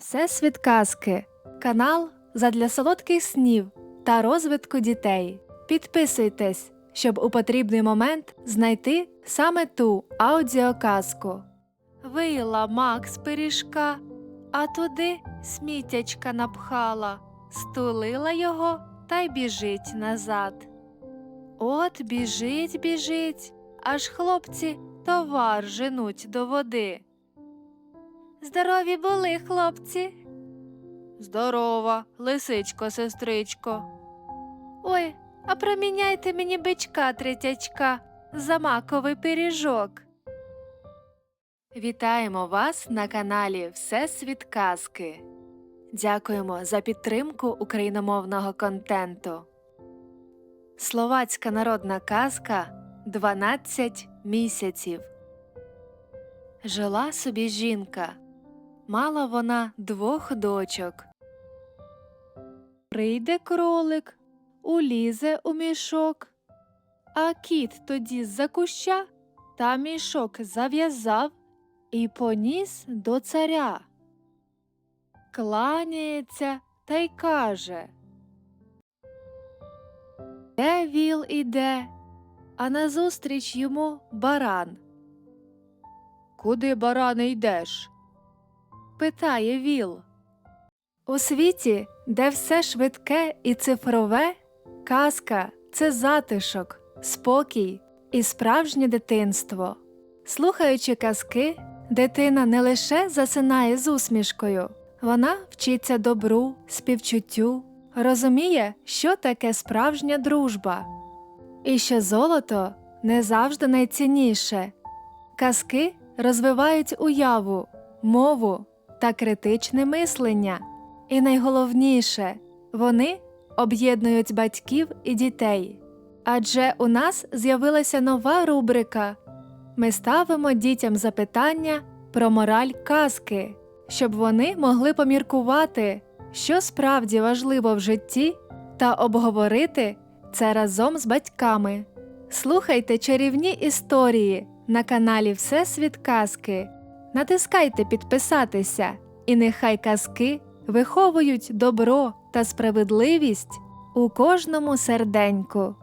Всесвіт казки канал задля солодких снів та розвитку дітей. Підписуйтесь, щоб у потрібний момент знайти саме ту аудіоказку. Вийла Макс пиріжка, а туди сміттячка напхала, стулила його та й біжить назад. От біжить, біжить, аж хлопці товар женуть до води. Здорові були, хлопці. Здорова, лисичко, сестричко. Ой, а проміняйте мені бичка третячка за маковий пиріжок. Вітаємо вас на каналі Всесвіт Казки. Дякуємо за підтримку україномовного контенту. Словацька народна казка 12 місяців. Жила собі жінка. Мала вона двох дочок. Прийде кролик, улізе у мішок, а кіт тоді з-за куща та мішок зав'язав і поніс до царя. Кланяється та й каже. Де віл іде, а назустріч йому баран. Куди баране йдеш? Питає Віл. У світі, де все швидке і цифрове, казка це затишок, спокій і справжнє дитинство. Слухаючи казки, дитина не лише засинає з усмішкою, вона вчиться добру, співчуттю, розуміє, що таке справжня дружба, і що золото не завжди найцінніше. Казки розвивають уяву, мову та критичне мислення. І найголовніше, вони об'єднують батьків і дітей. Адже у нас з'явилася нова рубрика. Ми ставимо дітям запитання про мораль казки, щоб вони могли поміркувати, що справді важливо в житті, та обговорити це разом з батьками. Слухайте чарівні історії на каналі Всесвіт Казки. Натискайте підписатися, і нехай казки виховують добро та справедливість у кожному серденьку.